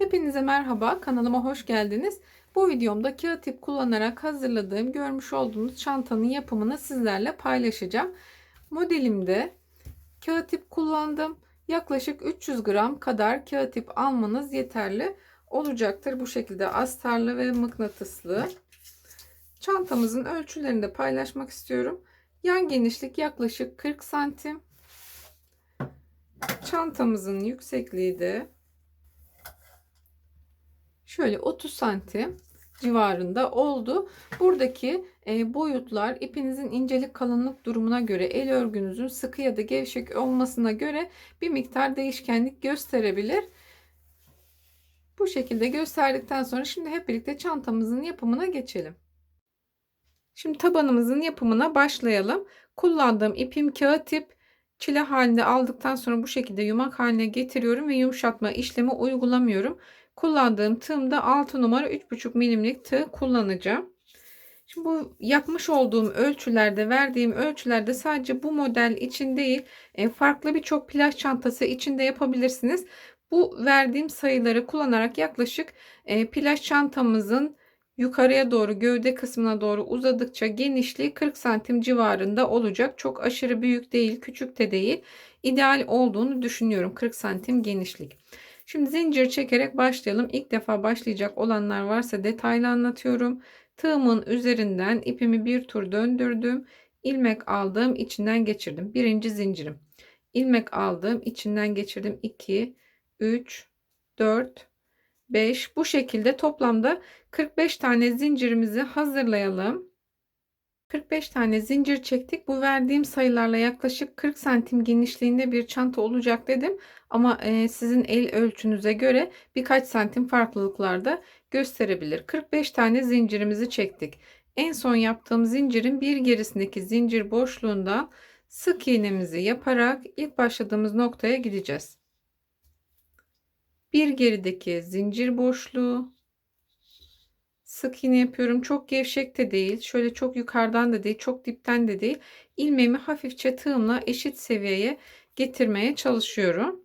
Hepinize merhaba, kanalıma hoş geldiniz. Bu videomda kağıt ip kullanarak hazırladığım görmüş olduğunuz çantanın yapımını sizlerle paylaşacağım. Modelimde kağıt ip kullandım. Yaklaşık 300 gram kadar kağıt ip almanız yeterli olacaktır. Bu şekilde astarlı ve mıknatıslı. Çantamızın ölçülerini de paylaşmak istiyorum. Yan genişlik yaklaşık 40 santim. Çantamızın yüksekliği de şöyle 30 santim civarında oldu. Buradaki e, boyutlar ipinizin incelik kalınlık durumuna göre el örgünüzün sıkı ya da gevşek olmasına göre bir miktar değişkenlik gösterebilir. Bu şekilde gösterdikten sonra şimdi hep birlikte çantamızın yapımına geçelim. Şimdi tabanımızın yapımına başlayalım. Kullandığım ipim kağıt ip çile halinde aldıktan sonra bu şekilde yumak haline getiriyorum ve yumuşatma işlemi uygulamıyorum. Kullandığım tığımda 6 numara 3,5 milimlik tığ kullanacağım. Şimdi bu yapmış olduğum ölçülerde verdiğim ölçülerde sadece bu model için değil e, farklı birçok plaj çantası için de yapabilirsiniz. Bu verdiğim sayıları kullanarak yaklaşık e, plaj çantamızın yukarıya doğru gövde kısmına doğru uzadıkça genişliği 40 santim civarında olacak. Çok aşırı büyük değil küçük de değil. İdeal olduğunu düşünüyorum 40 santim genişlik. Şimdi zincir çekerek başlayalım. İlk defa başlayacak olanlar varsa detaylı anlatıyorum. Tığımın üzerinden ipimi bir tur döndürdüm. ilmek aldım içinden geçirdim. Birinci zincirim. ilmek aldım içinden geçirdim. 2 3 4 5 bu şekilde toplamda 45 tane zincirimizi hazırlayalım. 45 tane zincir çektik. Bu verdiğim sayılarla yaklaşık 40 santim genişliğinde bir çanta olacak dedim. Ama e, sizin el ölçünüze göre birkaç santim farklılıklarda gösterebilir. 45 tane zincirimizi çektik. En son yaptığım zincirin bir gerisindeki zincir boşluğundan sık iğnemizi yaparak ilk başladığımız noktaya gideceğiz. Bir gerideki zincir boşluğu sık iğne yapıyorum. Çok gevşek de değil. Şöyle çok yukarıdan da değil. Çok dipten de değil. İlmeğimi hafifçe tığımla eşit seviyeye getirmeye çalışıyorum.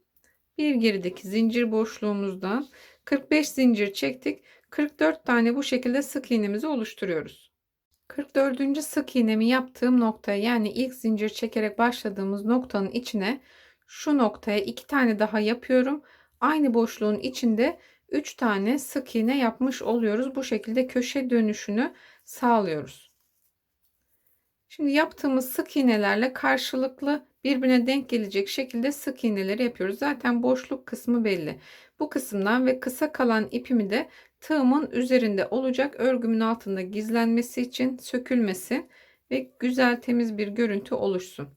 Bir gerideki zincir boşluğumuzdan 45 zincir çektik. 44 tane bu şekilde sık iğnemizi oluşturuyoruz. 44. sık iğnemi yaptığım noktaya yani ilk zincir çekerek başladığımız noktanın içine şu noktaya iki tane daha yapıyorum. Aynı boşluğun içinde 3 tane sık iğne yapmış oluyoruz. Bu şekilde köşe dönüşünü sağlıyoruz. Şimdi yaptığımız sık iğnelerle karşılıklı birbirine denk gelecek şekilde sık iğneleri yapıyoruz. Zaten boşluk kısmı belli. Bu kısımdan ve kısa kalan ipimi de tığımın üzerinde olacak örgümün altında gizlenmesi için sökülmesi ve güzel temiz bir görüntü oluşsun.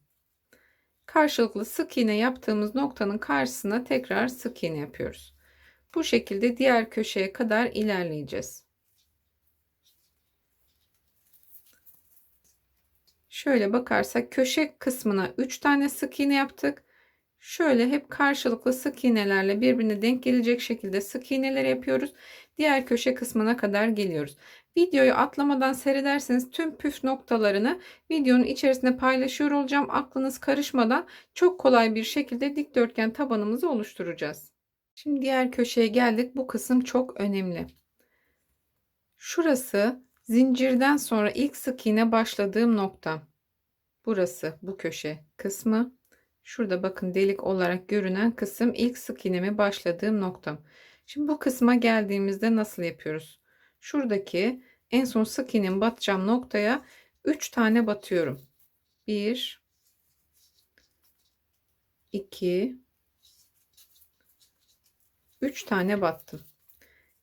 Karşılıklı sık iğne yaptığımız noktanın karşısına tekrar sık iğne yapıyoruz. Bu şekilde diğer köşeye kadar ilerleyeceğiz. Şöyle bakarsak köşe kısmına 3 tane sık iğne yaptık. Şöyle hep karşılıklı sık iğnelerle birbirine denk gelecek şekilde sık iğneler yapıyoruz. Diğer köşe kısmına kadar geliyoruz. Videoyu atlamadan seyrederseniz tüm püf noktalarını videonun içerisinde paylaşıyor olacağım. Aklınız karışmadan çok kolay bir şekilde dikdörtgen tabanımızı oluşturacağız. Şimdi diğer köşeye geldik. Bu kısım çok önemli. Şurası zincirden sonra ilk sık iğne başladığım nokta. Burası bu köşe kısmı. Şurada bakın delik olarak görünen kısım ilk sık iğnemi başladığım noktam. Şimdi bu kısma geldiğimizde nasıl yapıyoruz? Şuradaki en son sık iğnemi batacağım noktaya 3 tane batıyorum. 1 2 3 tane battım.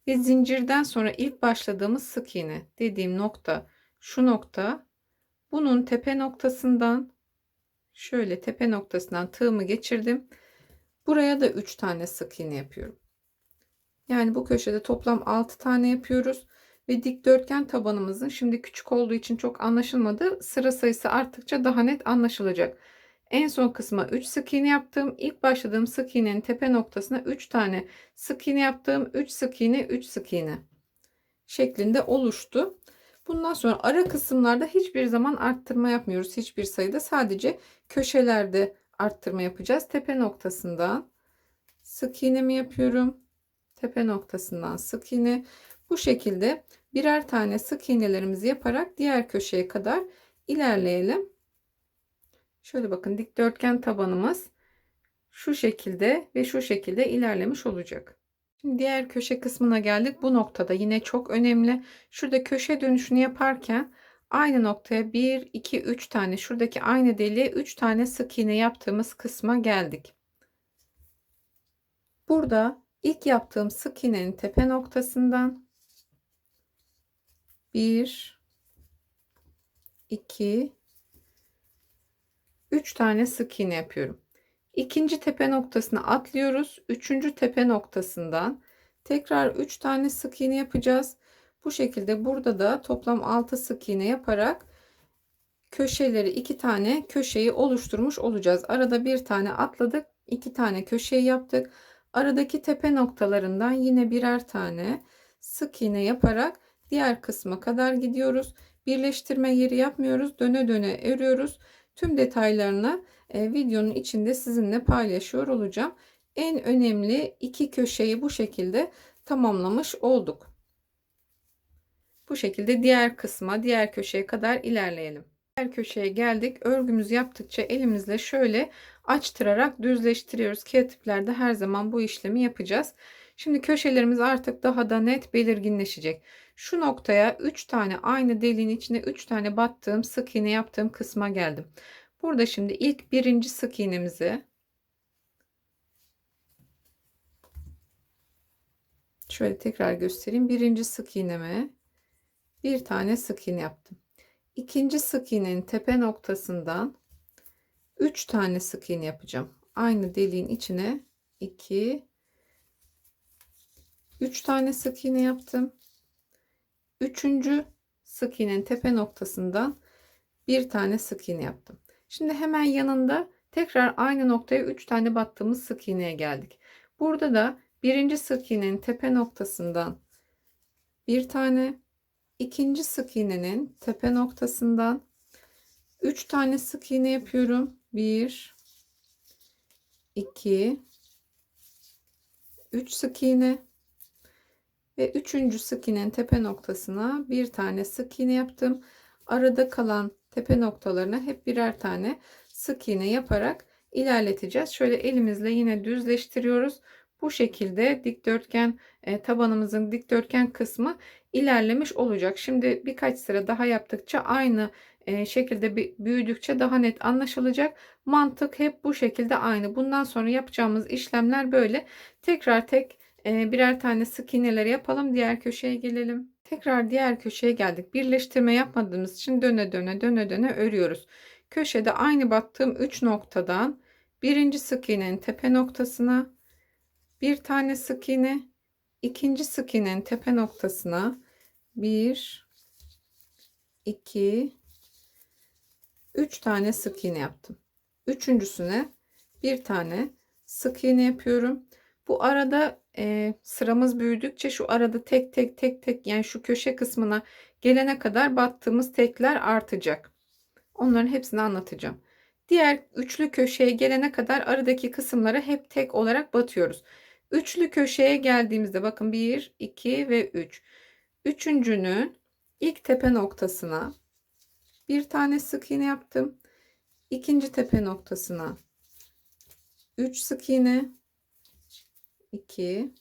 Ve zincirden sonra ilk başladığımız sık iğne dediğim nokta şu nokta bunun tepe noktasından şöyle tepe noktasından tığımı geçirdim. Buraya da 3 tane sık iğne yapıyorum. Yani bu köşede toplam 6 tane yapıyoruz ve dikdörtgen tabanımızın şimdi küçük olduğu için çok anlaşılmadı. Sıra sayısı arttıkça daha net anlaşılacak. En son kısma 3 sık iğne yaptım. İlk başladığım sık iğnenin tepe noktasına 3 tane sık iğne yaptım. 3 sık iğne, 3 sık iğne şeklinde oluştu. Bundan sonra ara kısımlarda hiçbir zaman arttırma yapmıyoruz. Hiçbir sayıda sadece köşelerde arttırma yapacağız. Tepe noktasından sık iğnemi yapıyorum. tepe noktasından sık iğne. Bu şekilde birer tane sık iğnelerimizi yaparak diğer köşeye kadar ilerleyelim. Şöyle bakın dikdörtgen tabanımız şu şekilde ve şu şekilde ilerlemiş olacak. Şimdi diğer köşe kısmına geldik. Bu noktada yine çok önemli. Şurada köşe dönüşünü yaparken aynı noktaya 1, 2, 3 tane şuradaki aynı deliğe 3 tane sık iğne yaptığımız kısma geldik. Burada ilk yaptığım sık iğnenin tepe noktasından 1 2 3 tane sık iğne yapıyorum. İkinci tepe noktasına atlıyoruz. Üçüncü tepe noktasından tekrar 3 tane sık iğne yapacağız. Bu şekilde burada da toplam 6 sık iğne yaparak köşeleri iki tane köşeyi oluşturmuş olacağız. Arada bir tane atladık. iki tane köşeyi yaptık. Aradaki tepe noktalarından yine birer tane sık iğne yaparak diğer kısma kadar gidiyoruz. Birleştirme yeri yapmıyoruz. Döne döne örüyoruz. Tüm detaylarını e, videonun içinde sizinle paylaşıyor olacağım. En önemli iki köşeyi bu şekilde tamamlamış olduk. Bu şekilde diğer kısma, diğer köşeye kadar ilerleyelim. Diğer köşeye geldik. Örgümüz yaptıkça elimizle şöyle açtırarak düzleştiriyoruz. Kağıtiplerde her zaman bu işlemi yapacağız. Şimdi köşelerimiz artık daha da net belirginleşecek. Şu noktaya 3 tane aynı deliğin içine 3 tane battığım sık iğne yaptığım kısma geldim. Burada şimdi ilk birinci sık iğnemizi şöyle tekrar göstereyim. Birinci sık iğneme bir tane sık iğne yaptım. İkinci sık iğnenin tepe noktasından 3 tane sık iğne yapacağım. Aynı deliğin içine 2 3 tane sık iğne yaptım. Üçüncü sık iğnenin tepe noktasından bir tane sık iğne yaptım. Şimdi hemen yanında tekrar aynı noktaya 3 tane battığımız sık iğneye geldik. Burada da birinci sık iğnenin tepe noktasından bir tane, ikinci sık iğnenin tepe noktasından 3 tane sık iğne yapıyorum. 1 2 3 sık iğne ve üçüncü sık iğnenin tepe noktasına bir tane sık iğne yaptım. Arada kalan tepe noktalarına hep birer tane sık iğne yaparak ilerleteceğiz. Şöyle elimizle yine düzleştiriyoruz. Bu şekilde dikdörtgen e, tabanımızın dikdörtgen kısmı ilerlemiş olacak. Şimdi birkaç sıra daha yaptıkça aynı e, şekilde büyüdükçe daha net anlaşılacak. Mantık hep bu şekilde aynı. Bundan sonra yapacağımız işlemler böyle. Tekrar tek birer tane sık iğneleri yapalım. Diğer köşeye gelelim. Tekrar diğer köşeye geldik. Birleştirme yapmadığımız için döne döne döne döne örüyoruz. Köşede aynı battığım 3 noktadan birinci sık iğnenin tepe noktasına bir tane sık iğne, ikinci sık iğnenin tepe noktasına bir, iki, üç tane sık iğne yaptım. Üçüncüsüne bir tane sık iğne yapıyorum. Bu arada e, sıramız büyüdükçe şu arada tek tek tek tek yani şu köşe kısmına gelene kadar battığımız tekler artacak. Onların hepsini anlatacağım. Diğer üçlü köşeye gelene kadar aradaki kısımlara hep tek olarak batıyoruz. Üçlü köşeye geldiğimizde bakın 1, 2 ve 3. Üçüncünün ilk tepe noktasına bir tane sık iğne yaptım. İkinci tepe noktasına 3 sık iğne 2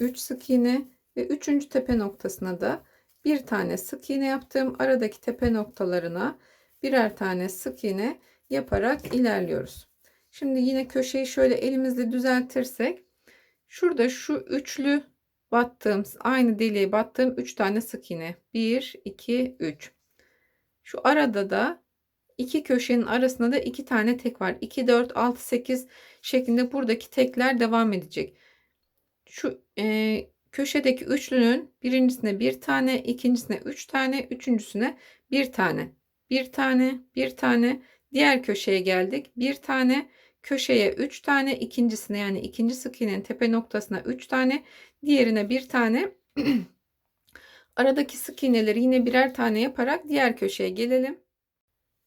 3 sık iğne ve üçüncü tepe noktasına da bir tane sık iğne yaptım. Aradaki tepe noktalarına birer tane sık iğne yaparak ilerliyoruz. Şimdi yine köşeyi şöyle elimizle düzeltirsek şurada şu üçlü battığım aynı deliğe battığım 3 tane sık iğne 1 2 3 şu arada da iki köşenin arasında da iki tane tek var. 2 4 6 8 şeklinde buradaki tekler devam edecek. Şu e, köşedeki üçlünün birincisine bir tane ikincisine üç tane üçüncüsüne bir tane. Bir tane bir tane. Diğer köşeye geldik. Bir tane köşeye 3 tane ikincisine yani ikinci sık iğnenin tepe noktasına 3 tane diğerine bir tane. Aradaki sık iğneleri yine birer tane yaparak diğer köşeye gelelim.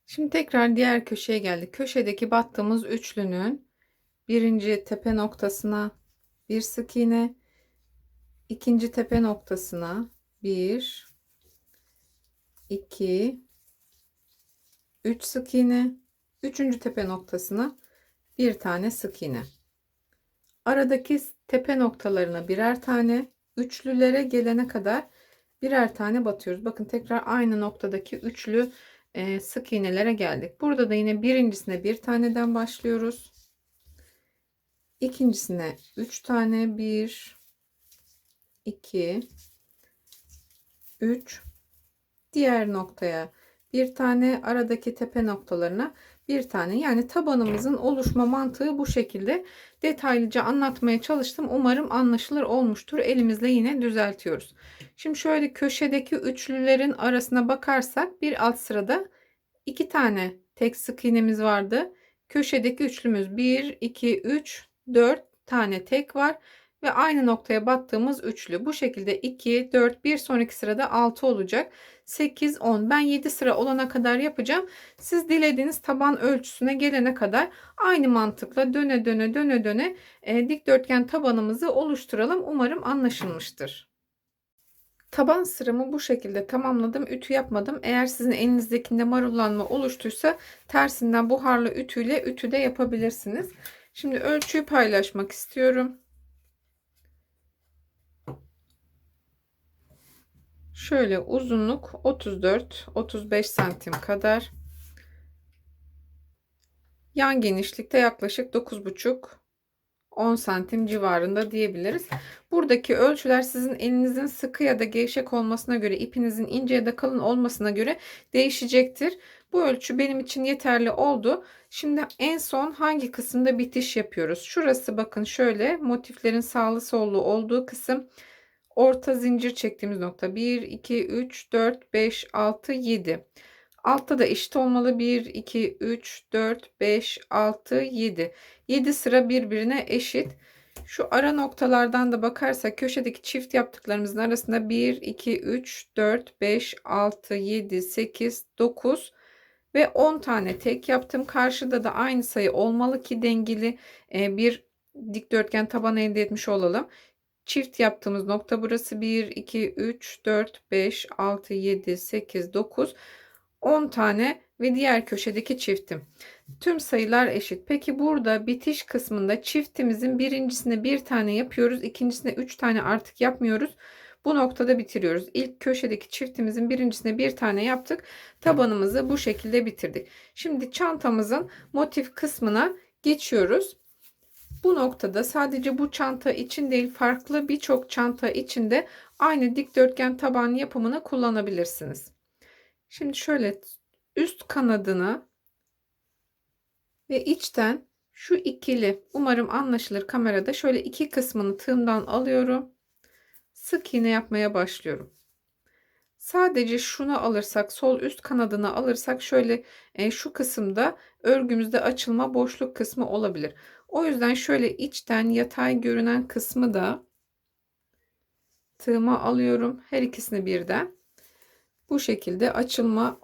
Şimdi tekrar diğer köşeye geldik. Köşedeki battığımız üçlünün birinci tepe noktasına bir sık iğne ikinci tepe noktasına 1 2 3 sık iğne üçüncü tepe noktasına bir tane sık iğne aradaki tepe noktalarına birer tane üçlülere gelene kadar birer tane batıyoruz bakın tekrar aynı noktadaki üçlü e, sık iğnelere geldik. Burada da yine birincisine bir taneden başlıyoruz. İkincisine 3 tane 1 2 3 diğer noktaya bir tane aradaki tepe noktalarına bir tane. Yani tabanımızın oluşma mantığı bu şekilde. Detaylıca anlatmaya çalıştım. Umarım anlaşılır olmuştur. Elimizle yine düzeltiyoruz. Şimdi şöyle köşedeki üçlülerin arasına bakarsak bir alt sırada iki tane tek sık iğnemiz vardı. Köşedeki üçlümüz 1 2 3 4 tane tek var ve aynı noktaya battığımız üçlü. Bu şekilde 2, 4, bir sonraki sırada 6 olacak. 8, 10. Ben 7 sıra olana kadar yapacağım. Siz dilediğiniz taban ölçüsüne gelene kadar aynı mantıkla döne döne döne döne e, dikdörtgen tabanımızı oluşturalım. Umarım anlaşılmıştır. Taban sıramı bu şekilde tamamladım. Ütü yapmadım. Eğer sizin elinizdekinde marullanma oluştuysa tersinden buharlı ütüyle ütü de yapabilirsiniz. Şimdi ölçüyü paylaşmak istiyorum. Şöyle uzunluk 34-35 santim kadar. Yan genişlikte yaklaşık 9,5 10 santim civarında diyebiliriz. Buradaki ölçüler sizin elinizin sıkı ya da gevşek olmasına göre, ipinizin ince ya da kalın olmasına göre değişecektir. Bu ölçü benim için yeterli oldu. Şimdi en son hangi kısımda bitiş yapıyoruz? Şurası bakın şöyle motiflerin sağlı sollu olduğu kısım orta zincir çektiğimiz nokta. 1 2 3 4 5 6 7 altta da eşit olmalı. 1 2 3 4 5 6 7 7 sıra birbirine eşit. Şu ara noktalardan da bakarsak köşedeki çift yaptıklarımızın arasında 1 2 3 4 5 6 7 8 9 ve 10 tane tek yaptım. Karşıda da aynı sayı olmalı ki dengeli bir dikdörtgen taban elde etmiş olalım Çift yaptığımız nokta burası 1, 2, 3, 4, 5, 6, 7, 8, 9, 10 tane ve diğer köşedeki çiftim. Tüm sayılar eşit. Peki burada bitiş kısmında çiftimizin birincisine bir tane yapıyoruz. ikincisine 3 tane artık yapmıyoruz. Bu noktada bitiriyoruz. İlk köşedeki çiftimizin birincisine bir tane yaptık. Tabanımızı bu şekilde bitirdik. Şimdi çantamızın motif kısmına geçiyoruz. Bu noktada sadece bu çanta için değil farklı birçok çanta için de aynı dikdörtgen taban yapımını kullanabilirsiniz. Şimdi şöyle üst kanadını ve içten şu ikili umarım anlaşılır kamerada şöyle iki kısmını tığımdan alıyorum. Sık iğne yapmaya başlıyorum. Sadece şunu alırsak sol üst kanadını alırsak şöyle e, şu kısımda örgümüzde açılma boşluk kısmı olabilir. O yüzden şöyle içten yatay görünen kısmı da tığıma alıyorum. Her ikisini birden. Bu şekilde açılma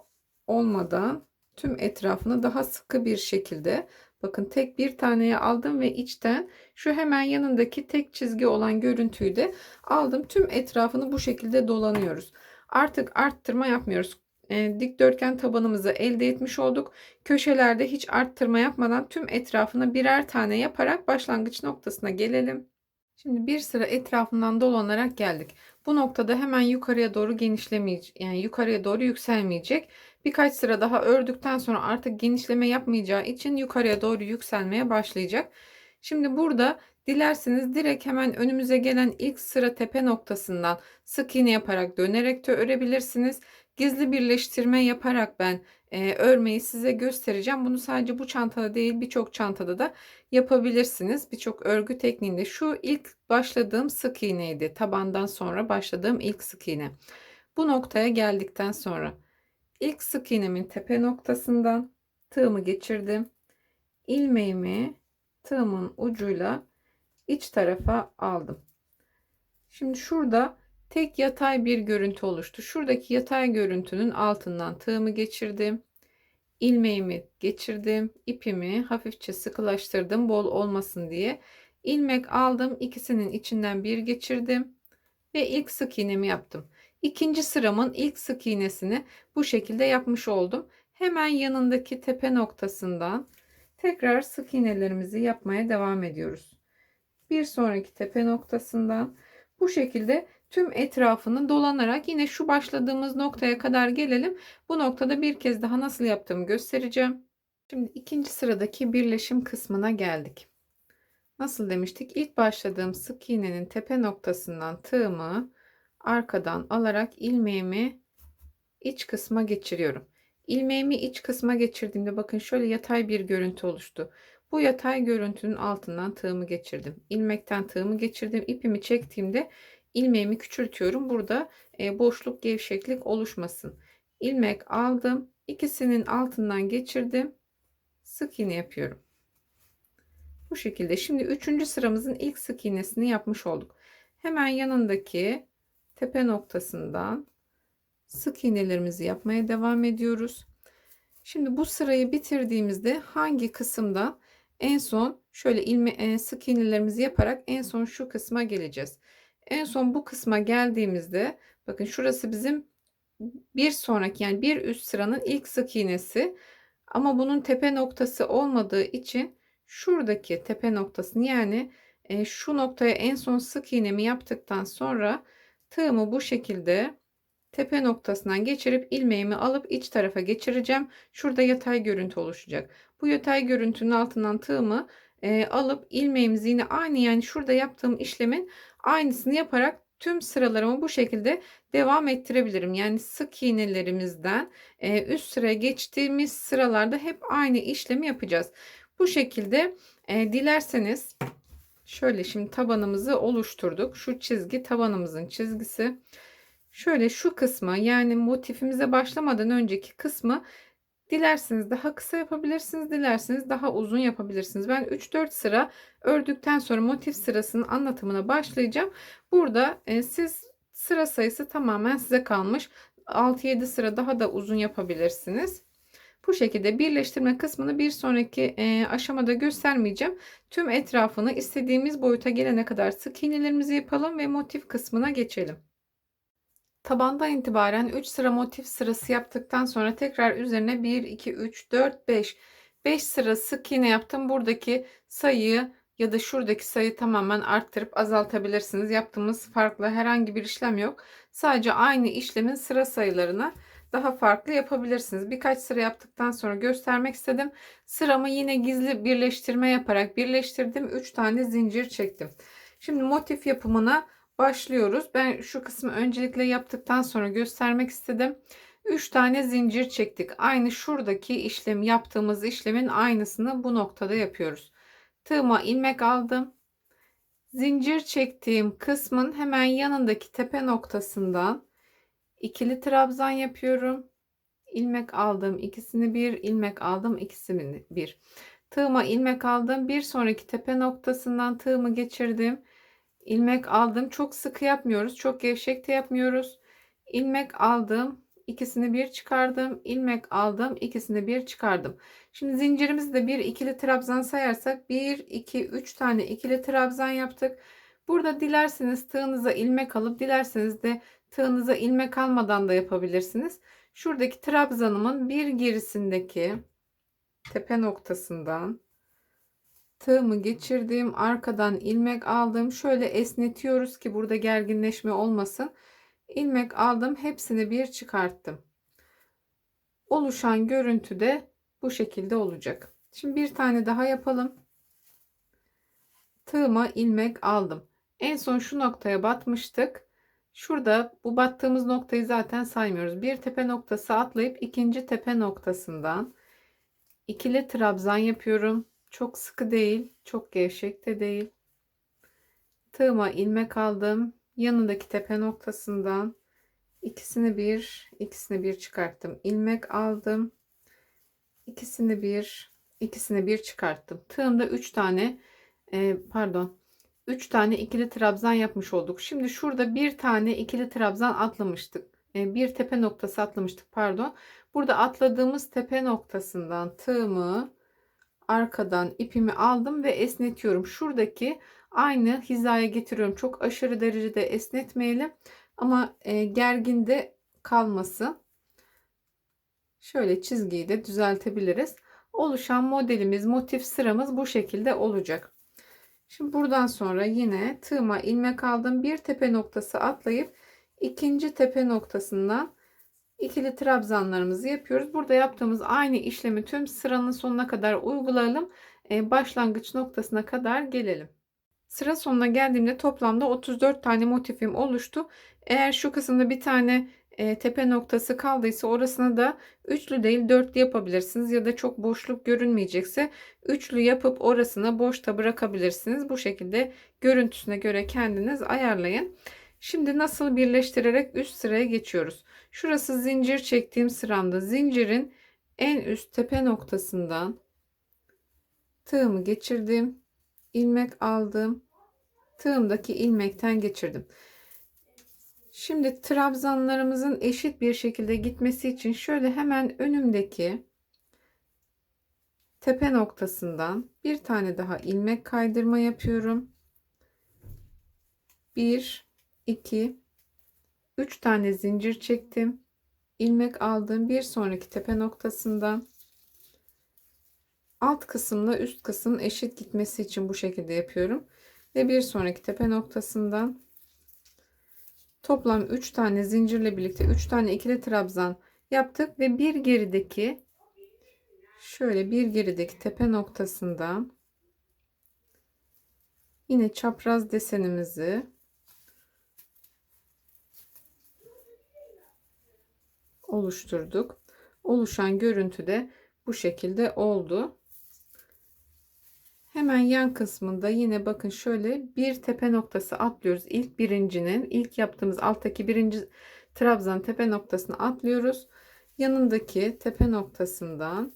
olmadan tüm etrafını daha sıkı bir şekilde bakın tek bir taneye aldım ve içten şu hemen yanındaki tek çizgi olan görüntüyü de aldım. Tüm etrafını bu şekilde dolanıyoruz. Artık arttırma yapmıyoruz e, dikdörtgen tabanımızı elde etmiş olduk. Köşelerde hiç arttırma yapmadan tüm etrafına birer tane yaparak başlangıç noktasına gelelim. Şimdi bir sıra etrafından dolanarak geldik. Bu noktada hemen yukarıya doğru genişlemeyecek yani yukarıya doğru yükselmeyecek. Birkaç sıra daha ördükten sonra artık genişleme yapmayacağı için yukarıya doğru yükselmeye başlayacak. Şimdi burada dilerseniz direkt hemen önümüze gelen ilk sıra tepe noktasından sık iğne yaparak dönerek de örebilirsiniz gizli birleştirme yaparak ben e, örmeyi size göstereceğim. Bunu sadece bu çantada değil birçok çantada da yapabilirsiniz. Birçok örgü tekniğinde şu ilk başladığım sık iğneydi. Tabandan sonra başladığım ilk sık iğne. Bu noktaya geldikten sonra ilk sık iğnemin tepe noktasından tığımı geçirdim. ilmeğimi tığımın ucuyla iç tarafa aldım. Şimdi şurada tek yatay bir görüntü oluştu. Şuradaki yatay görüntünün altından tığımı geçirdim. ilmeğimi geçirdim. ipimi hafifçe sıkılaştırdım bol olmasın diye. ilmek aldım. ikisinin içinden bir geçirdim ve ilk sık iğnemi yaptım. İkinci sıramın ilk sık iğnesini bu şekilde yapmış oldum. Hemen yanındaki tepe noktasından tekrar sık iğnelerimizi yapmaya devam ediyoruz. Bir sonraki tepe noktasından bu şekilde tüm etrafını dolanarak yine şu başladığımız noktaya kadar gelelim. Bu noktada bir kez daha nasıl yaptığımı göstereceğim. Şimdi ikinci sıradaki birleşim kısmına geldik. Nasıl demiştik? İlk başladığım sık iğnenin tepe noktasından tığımı arkadan alarak ilmeğimi iç kısma geçiriyorum. İlmeğimi iç kısma geçirdiğimde bakın şöyle yatay bir görüntü oluştu. Bu yatay görüntünün altından tığımı geçirdim. İlmekten tığımı geçirdim. İpimi çektiğimde ilmeğimi küçültüyorum. Burada e, boşluk gevşeklik oluşmasın. İlmek aldım. İkisinin altından geçirdim. Sık iğne yapıyorum. Bu şekilde. Şimdi üçüncü sıramızın ilk sık iğnesini yapmış olduk. Hemen yanındaki tepe noktasından sık iğnelerimizi yapmaya devam ediyoruz. Şimdi bu sırayı bitirdiğimizde hangi kısımda en son şöyle ilme, e, sık iğnelerimizi yaparak en son şu kısma geleceğiz. En son bu kısma geldiğimizde bakın şurası bizim bir sonraki yani bir üst sıranın ilk sık iğnesi ama bunun tepe noktası olmadığı için şuradaki tepe noktasını yani e, şu noktaya en son sık iğnemi yaptıktan sonra tığımı bu şekilde tepe noktasından geçirip ilmeğimi alıp iç tarafa geçireceğim. Şurada yatay görüntü oluşacak. Bu yatay görüntünün altından tığımı e, alıp ilmeğimizi yine aynı yani şurada yaptığım işlemin aynısını yaparak tüm sıralarımı bu şekilde devam ettirebilirim. Yani sık iğnelerimizden e, üst sıraya geçtiğimiz sıralarda hep aynı işlemi yapacağız. Bu şekilde e, dilerseniz şöyle şimdi tabanımızı oluşturduk. Şu çizgi tabanımızın çizgisi. Şöyle şu kısmı yani motifimize başlamadan önceki kısmı dilerseniz daha kısa yapabilirsiniz. Dilerseniz daha uzun yapabilirsiniz. Ben 3-4 sıra ördükten sonra motif sırasının anlatımına başlayacağım. Burada e, siz sıra sayısı tamamen size kalmış. 6-7 sıra daha da uzun yapabilirsiniz. Bu şekilde birleştirme kısmını bir sonraki e, aşamada göstermeyeceğim. Tüm etrafını istediğimiz boyuta gelene kadar sık iğnelerimizi yapalım ve motif kısmına geçelim. Tabandan itibaren 3 sıra motif sırası yaptıktan sonra tekrar üzerine 1, 2, 3, 4, 5. 5 sıra sık iğne yaptım. Buradaki sayıyı ya da şuradaki sayıyı tamamen arttırıp azaltabilirsiniz. Yaptığımız farklı herhangi bir işlem yok. Sadece aynı işlemin sıra sayılarını daha farklı yapabilirsiniz. Birkaç sıra yaptıktan sonra göstermek istedim. Sıramı yine gizli birleştirme yaparak birleştirdim. 3 tane zincir çektim. Şimdi motif yapımına başlıyoruz. Ben şu kısmı öncelikle yaptıktan sonra göstermek istedim. 3 tane zincir çektik. Aynı şuradaki işlem yaptığımız işlemin aynısını bu noktada yapıyoruz. Tığıma ilmek aldım. Zincir çektiğim kısmın hemen yanındaki tepe noktasından ikili trabzan yapıyorum. ilmek aldım ikisini bir ilmek aldım ikisini bir tığıma ilmek aldım bir sonraki tepe noktasından tığımı geçirdim ilmek aldım. Çok sıkı yapmıyoruz. Çok gevşek de yapmıyoruz. İlmek aldım. İkisini bir çıkardım. İlmek aldım. İkisini bir çıkardım. Şimdi zincirimizde bir ikili trabzan sayarsak 1 2 3 tane ikili trabzan yaptık. Burada dilerseniz tığınıza ilmek alıp dilerseniz de tığınıza ilmek almadan da yapabilirsiniz. Şuradaki trabzanımın bir gerisindeki tepe noktasından tığımı geçirdim. Arkadan ilmek aldım. Şöyle esnetiyoruz ki burada gerginleşme olmasın. İlmek aldım. Hepsini bir çıkarttım. Oluşan görüntü de bu şekilde olacak. Şimdi bir tane daha yapalım. Tığıma ilmek aldım. En son şu noktaya batmıştık. Şurada bu battığımız noktayı zaten saymıyoruz. Bir tepe noktası atlayıp ikinci tepe noktasından ikili trabzan yapıyorum. Çok sıkı değil, çok gevşek de değil. Tığıma ilmek aldım. Yanındaki tepe noktasından ikisini bir, ikisini bir çıkarttım. İlmek aldım. İkisini bir, ikisini bir çıkarttım. Tığımda 3 tane e, pardon 3 tane ikili trabzan yapmış olduk. Şimdi şurada bir tane ikili trabzan atlamıştık. E, bir tepe noktası atlamıştık pardon. Burada atladığımız tepe noktasından tığımı arkadan ipimi aldım ve esnetiyorum. Şuradaki aynı hizaya getiriyorum. Çok aşırı derecede esnetmeyelim ama e, gerginde kalmasın. Şöyle çizgiyi de düzeltebiliriz. Oluşan modelimiz, motif sıramız bu şekilde olacak. Şimdi buradan sonra yine tığıma ilmek aldım. Bir tepe noktası atlayıp ikinci tepe noktasından ikili trabzanlarımızı yapıyoruz. Burada yaptığımız aynı işlemi tüm sıranın sonuna kadar uygulayalım. Ee, başlangıç noktasına kadar gelelim. Sıra sonuna geldiğimde toplamda 34 tane motifim oluştu. Eğer şu kısımda bir tane e, tepe noktası kaldıysa orasını da üçlü değil dörtlü yapabilirsiniz. Ya da çok boşluk görünmeyecekse üçlü yapıp orasını boşta bırakabilirsiniz. Bu şekilde görüntüsüne göre kendiniz ayarlayın. Şimdi nasıl birleştirerek üst sıraya geçiyoruz. Şurası zincir çektiğim sıramda zincirin en üst tepe noktasından tığımı geçirdim. ilmek aldım. Tığımdaki ilmekten geçirdim. Şimdi trabzanlarımızın eşit bir şekilde gitmesi için şöyle hemen önümdeki tepe noktasından bir tane daha ilmek kaydırma yapıyorum. 1 2 3 tane zincir çektim. ilmek aldım. Bir sonraki tepe noktasından alt kısımla üst kısım eşit gitmesi için bu şekilde yapıyorum. Ve bir sonraki tepe noktasından Toplam 3 tane zincirle birlikte 3 tane ikili trabzan yaptık ve bir gerideki şöyle bir gerideki tepe noktasından yine çapraz desenimizi oluşturduk. Oluşan görüntü de bu şekilde oldu. Hemen yan kısmında yine bakın şöyle bir tepe noktası atlıyoruz. İlk birincinin ilk yaptığımız alttaki birinci trabzan tepe noktasını atlıyoruz. Yanındaki tepe noktasından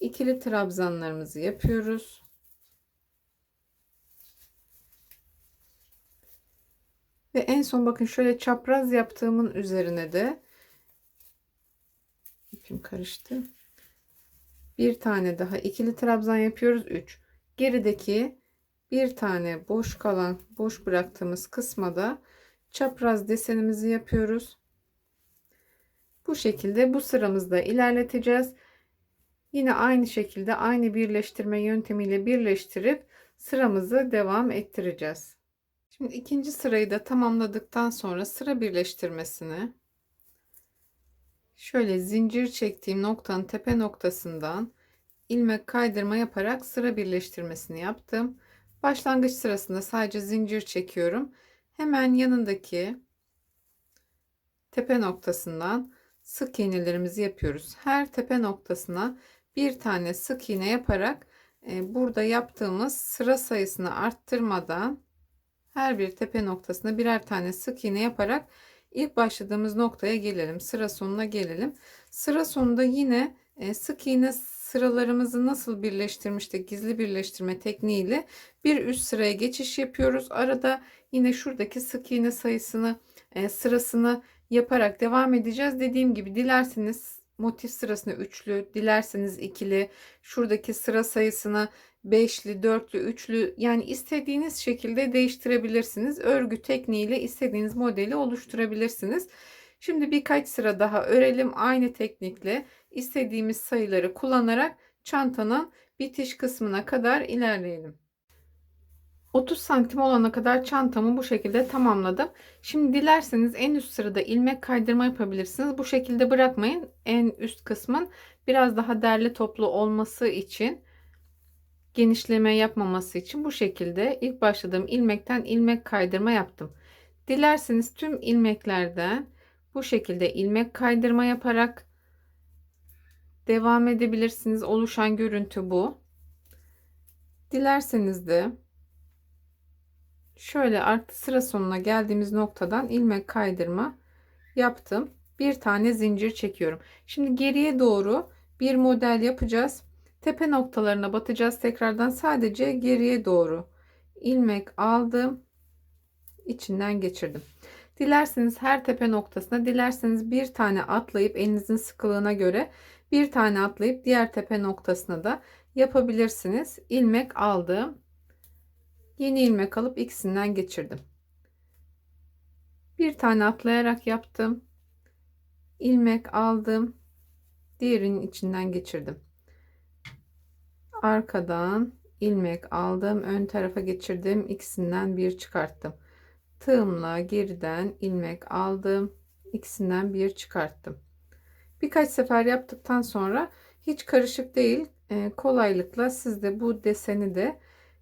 ikili trabzanlarımızı yapıyoruz. Ve en son bakın şöyle çapraz yaptığımın üzerine de ipim karıştı. Bir tane daha ikili trabzan yapıyoruz. 3 gerideki bir tane boş kalan boş bıraktığımız kısma da çapraz desenimizi yapıyoruz. Bu şekilde bu sıramızda ilerleteceğiz. Yine aynı şekilde aynı birleştirme yöntemiyle birleştirip sıramızı devam ettireceğiz. Şimdi ikinci sırayı da tamamladıktan sonra sıra birleştirmesini şöyle zincir çektiğim noktanın tepe noktasından ilmek kaydırma yaparak sıra birleştirmesini yaptım. Başlangıç sırasında sadece zincir çekiyorum. Hemen yanındaki tepe noktasından sık iğnelerimizi yapıyoruz. Her tepe noktasına bir tane sık iğne yaparak e, burada yaptığımız sıra sayısını arttırmadan her bir tepe noktasına birer tane sık iğne yaparak ilk başladığımız noktaya gelelim. Sıra sonuna gelelim. Sıra sonunda yine e, sık iğne sıralarımızı nasıl birleştirmiştik gizli birleştirme tekniğiyle bir üst sıraya geçiş yapıyoruz. Arada yine şuradaki sık iğne sayısını e, sırasını yaparak devam edeceğiz. Dediğim gibi dilerseniz motif sırasını üçlü, dilerseniz ikili, şuradaki sıra sayısını beşli, dörtlü, üçlü yani istediğiniz şekilde değiştirebilirsiniz. Örgü tekniğiyle istediğiniz modeli oluşturabilirsiniz. Şimdi birkaç sıra daha örelim. Aynı teknikle istediğimiz sayıları kullanarak çantanın bitiş kısmına kadar ilerleyelim. 30 santim olana kadar çantamı bu şekilde tamamladım. Şimdi dilerseniz en üst sırada ilmek kaydırma yapabilirsiniz. Bu şekilde bırakmayın. En üst kısmın biraz daha derli toplu olması için genişleme yapmaması için bu şekilde ilk başladığım ilmekten ilmek kaydırma yaptım. Dilerseniz tüm ilmeklerden bu şekilde ilmek kaydırma yaparak devam edebilirsiniz. Oluşan görüntü bu. Dilerseniz de şöyle artı sıra sonuna geldiğimiz noktadan ilmek kaydırma yaptım. Bir tane zincir çekiyorum. Şimdi geriye doğru bir model yapacağız. Tepe noktalarına batacağız. Tekrardan sadece geriye doğru ilmek aldım. içinden geçirdim. Dilerseniz her tepe noktasına dilerseniz bir tane atlayıp elinizin sıkılığına göre bir tane atlayıp diğer tepe noktasına da yapabilirsiniz. İlmek aldım. Yeni ilmek alıp ikisinden geçirdim. Bir tane atlayarak yaptım. ilmek aldım. Diğerinin içinden geçirdim. Arkadan ilmek aldım. Ön tarafa geçirdim. İkisinden bir çıkarttım. Tığımla geriden ilmek aldım. İkisinden bir çıkarttım. Birkaç sefer yaptıktan sonra hiç karışık değil. E, kolaylıkla siz de bu deseni de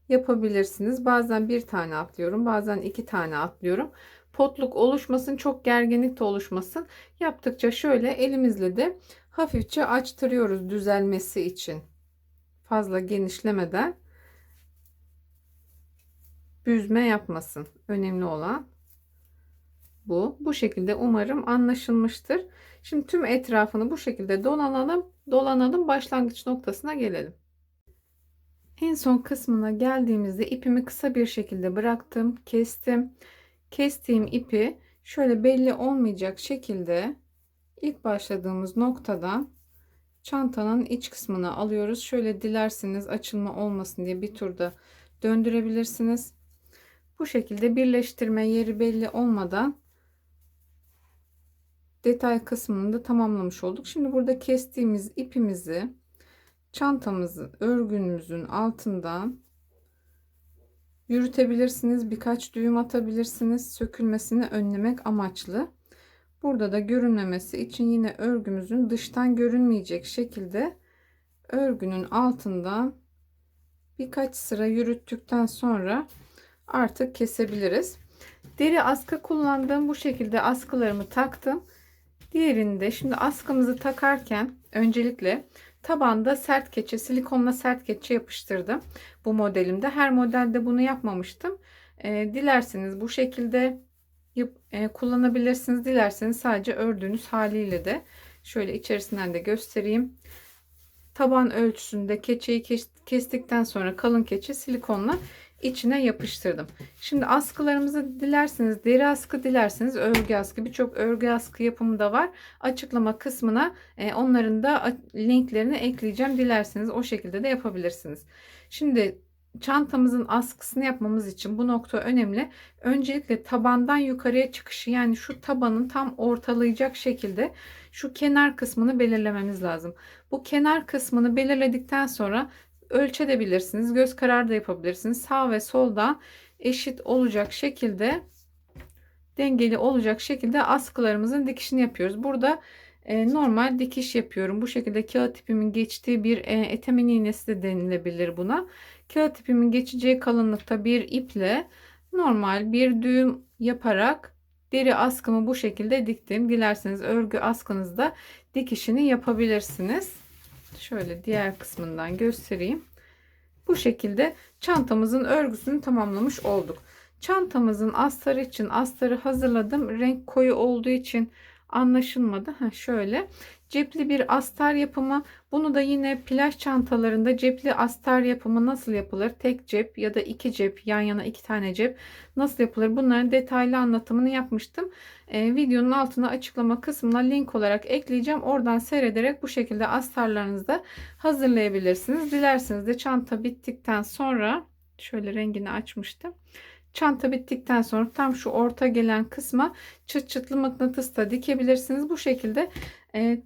yapabilirsiniz. Bazen bir tane atlıyorum. Bazen iki tane atlıyorum. Potluk oluşmasın. Çok gerginlik de oluşmasın. Yaptıkça şöyle elimizle de hafifçe açtırıyoruz düzelmesi için. Fazla genişlemeden büzme yapmasın. Önemli olan bu. Bu şekilde umarım anlaşılmıştır. Şimdi tüm etrafını bu şekilde dolanalım. Dolanalım başlangıç noktasına gelelim. En son kısmına geldiğimizde ipimi kısa bir şekilde bıraktım. Kestim. Kestiğim ipi şöyle belli olmayacak şekilde ilk başladığımız noktadan çantanın iç kısmına alıyoruz. Şöyle dilerseniz açılma olmasın diye bir turda döndürebilirsiniz. Bu şekilde birleştirme yeri belli olmadan detay kısmını da tamamlamış olduk. Şimdi burada kestiğimiz ipimizi çantamızın örgümüzün altından yürütebilirsiniz. Birkaç düğüm atabilirsiniz. Sökülmesini önlemek amaçlı. Burada da görünmemesi için yine örgümüzün dıştan görünmeyecek şekilde örgünün altından birkaç sıra yürüttükten sonra artık kesebiliriz. Deri askı kullandığım bu şekilde askılarımı taktım. Diğerinde şimdi askımızı takarken öncelikle tabanda sert keçe, silikonla sert keçe yapıştırdım. Bu modelimde. Her modelde bunu yapmamıştım. E, dilerseniz bu şekilde kullanabilirsiniz. Dilerseniz sadece ördüğünüz haliyle de şöyle içerisinden de göstereyim. Taban ölçüsünde keçeyi kestikten sonra kalın keçe silikonla içine yapıştırdım. Şimdi askılarımızı dilerseniz deri askı dilerseniz örgü askı birçok örgü askı yapımı da var. Açıklama kısmına e, onların da linklerini ekleyeceğim. Dilerseniz o şekilde de yapabilirsiniz. Şimdi çantamızın askısını yapmamız için bu nokta önemli. Öncelikle tabandan yukarıya çıkışı yani şu tabanın tam ortalayacak şekilde şu kenar kısmını belirlememiz lazım. Bu kenar kısmını belirledikten sonra ölçebilirsiniz. Göz kararı da yapabilirsiniz. Sağ ve soldan eşit olacak şekilde dengeli olacak şekilde askılarımızın dikişini yapıyoruz. Burada normal dikiş yapıyorum. Bu şekilde kağıt ipimin geçtiği bir e, etemen iğnesi de denilebilir buna. Kağıt ipimin geçeceği kalınlıkta bir iple normal bir düğüm yaparak deri askımı bu şekilde diktim. Dilerseniz örgü askınızda dikişini yapabilirsiniz. Şöyle diğer kısmından göstereyim. Bu şekilde çantamızın örgüsünü tamamlamış olduk. Çantamızın astarı için astarı hazırladım. Renk koyu olduğu için anlaşılmadı. Ha şöyle cepli bir astar yapımı. Bunu da yine plaj çantalarında cepli astar yapımı nasıl yapılır? Tek cep ya da iki cep yan yana iki tane cep nasıl yapılır? Bunların detaylı anlatımını yapmıştım. Ee, videonun altına açıklama kısmına link olarak ekleyeceğim. Oradan seyrederek bu şekilde astarlarınızı da hazırlayabilirsiniz. Dilerseniz de çanta bittikten sonra şöyle rengini açmıştım. Çanta bittikten sonra tam şu orta gelen kısma çıt çıtlı mıknatıs da dikebilirsiniz. Bu şekilde e,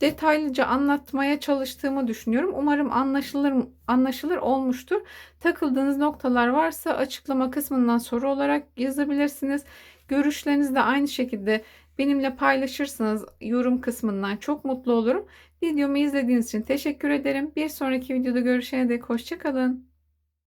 detaylıca anlatmaya çalıştığımı düşünüyorum. Umarım anlaşılır anlaşılır olmuştur. Takıldığınız noktalar varsa açıklama kısmından soru olarak yazabilirsiniz. Görüşlerinizi de aynı şekilde benimle paylaşırsanız yorum kısmından çok mutlu olurum. Videomu izlediğiniz için teşekkür ederim. Bir sonraki videoda görüşene dek hoşçakalın.